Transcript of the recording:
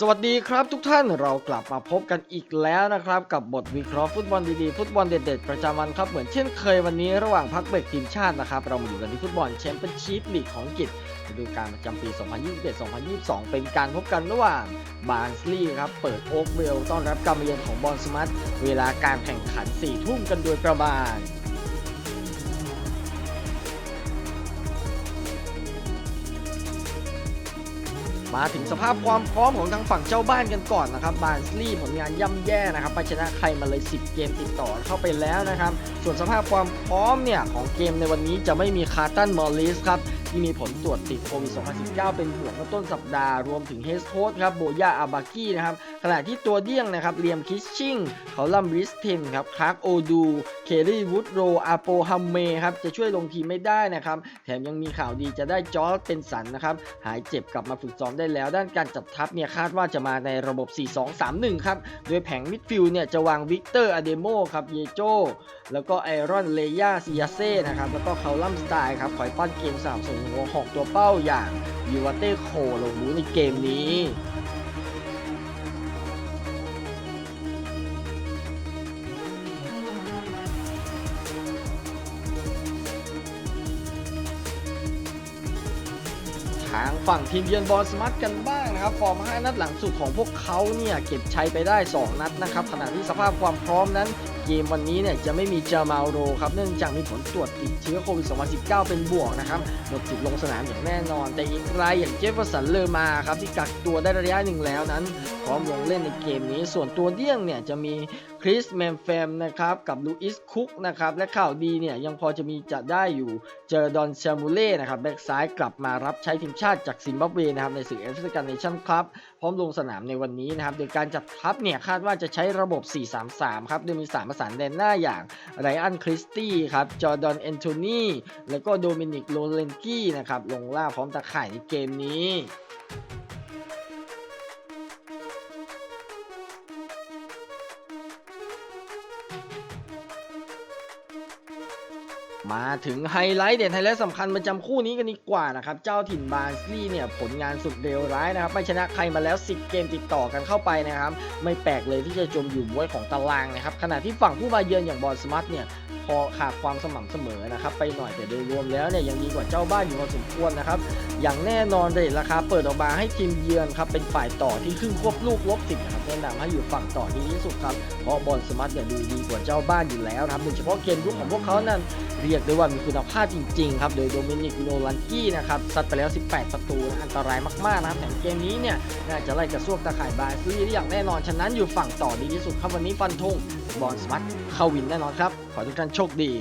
สวัสดีครับทุกท่านเรากลับมาพบกันอีกแล้วนะครับ กับบทวิเคราะห์ฟุตบอลดีๆ ฟุตบอลเด็ดๆ ประจำวันครับ เหมือนเช่นเคยวันนี้ระหว่างพักเบรกทีมชาตินะครับ เรามาอยู่กันที่ฟุตบอลแชมเปี้ยนชิพลีกของอังกฤษฤดูกาลประจำปี 2021-2022 เป็นการพบกันระหว่างบาร์นสลีย์ครับ เปิดโอ๊กเวลต้อนรับการมาเยือนของบอลสมัตเวลาการแข่งขัน 4 ทุ่มกันโดยประมาณ มาถึงสภาพความพร้อมของทางฝั่งเจ้าบ้านกันก่อนนะครับบาร์นสลีย์ผลงานย่ำแย่นะครับไปชนะใครมาเลย 10 เกมติดต่อเข้าไปแล้วนะครับ ส่วนสภาพความพร้อมเนี่ยของเกมในวันนี้จะไม่มีคาร์ตันมอลลิสครับที่มีผลตรวจติดโควิด 2019 เป็นบวกเมื่อต้นสัปดาห์รวมถึงเฮสโค้ชครับโบยาอาบากี้นะครับขณะที่ตัวเดี้ยงนะครับเลียมคิชชิงเขาลัมบริสเทนครับคาร์กโอดูเคลลี่วูดโรอาโปฮัมเมครับจะช่วยลงทีมไม่ได้นะครับแถมยังมีข่าวดีจะได้จอร์จเป็นสันนะครับหายเจ็บกลับมาฝึกซ้อมได้แล้ว ด้านการจัดทัพเนี่ยคาดว่าจะมาในระบบ 4-2-3-1 ครับโดยแผงมิดฟิลด์เนี่ยจะวางวิกเตอร์อเดโมครับเยโจแล้วก็ไอรอนเลยาซิยาเซ่นะครับแล้วก็เคาลัมสไตล์ครับคอยปั้นเกมสามส่วนหัวหอกตัวเป้าอย่างยูวาเต้โคลงรู้ในเกมนี้างฝั่งทีมเยือนบอลสมัตกันบ้างนะครับ ฟอร์ม 5 นัดหลังสุดของพวกเขาเนี่ยเก็บชัยไปได้ 2 นัดนะครับขณะที่สภาพความพร้อมนั้น เกมวันนี้เนี่ยจะไม่มีเจามาลโรครับ เนื่องจากมีผลตรวจติดเชื้อโควิด 2019 เป็นบวกนะครับ หมดสิทธิ์ลงสนามอย่างแน่นอน แต่อีกรายอย่างเจฟเฟอร์สันเลอมาครับที่กักตัวได้ระยะหนึ่งแล้วนั้น พร้อมลงเล่นในเกมนี้ ส่วนตัวเดี้ยงเนี่ยจะมี ริสแมนแฟมนะครับกับลูอิสคุกนะครับและข่าวดีเนี่ยยังพอจะมีจะได้อยู่เจอดอนเซมูเล่นะครับแบ็กซ้ายกลับมารับใช้ทีมชาติจากซิมบับเวนะครับในศึกเอฟริกันเนชั่นครับพร้อมลงสนามในวันนี้นะครับโดยการจัดทัพเนี่ยคาดว่าจะใช้ระบบ 4-3-3 ครับโดยมี3ประสานแดนหน้าอย่างไรอันคริสตี้ครับจอร์ดอนแอนโทนีแล้วก็โดมินิกโลเลนกี้นะครับลงล่าพร้อมตะข่ายในเกมนี้ thank you มาถึงไฮไลท์เด่นไฮไลท์สำคัญประจำคู่นี้กันดีกว่านะครับ เจ้าถิ่นบาร์นสลีย์เนี่ยผลงานสุดเลวร้ายนะครับ ไม่ชนะใครมาแล้ว 10 เกมติดต่อกันเข้าไปนะครับ ไม่แปลกเลยที่จะจมอยู่บวยของตารางนะครับ ขณะที่ฝั่งผู้มาเยือนอย่างบอลสมัตเนี่ยพอขาดความสม่ำเสมอนะครับ ไปหน่อยแต่โดยรวมแล้วเนี่ยยังดีกว่าเจ้าบ้านอยู่พอสมควรนะครับ อย่างแน่นอนเลยราคาเปิดออกมาให้ทีมเยือนครับเป็นฝ่ายต่อที่ครึ่งควบลูกลบสิบนะครับแนะนำให้อยู่ฝั่งต่อดีที่สุดครับเพราะบอลสมัตเนี่ยดูดีกว่าเจ้าบ้านอยู่แล้วครับโดยเฉพาะเกมรุกของพวกเขานั้นเรียยกได้ว่ามีคุณภาพจริงๆครับ โดยโดมินิกโนลันกี้นะครับซัดไปแล้ว 18 ประตูอันตรายมากๆนะครับแต่เกมนี้เนี่ยน่าจะไล่กระซวกตะข่ายบาร์ซีได้อย่างแน่นอนฉะนั้นอยู่ฝั่งต่อดีที่สุดครับวันนี้ฟันธงบอลสมัตเข้าวินแน่นอนครับ ขอทุกท่านโชคดี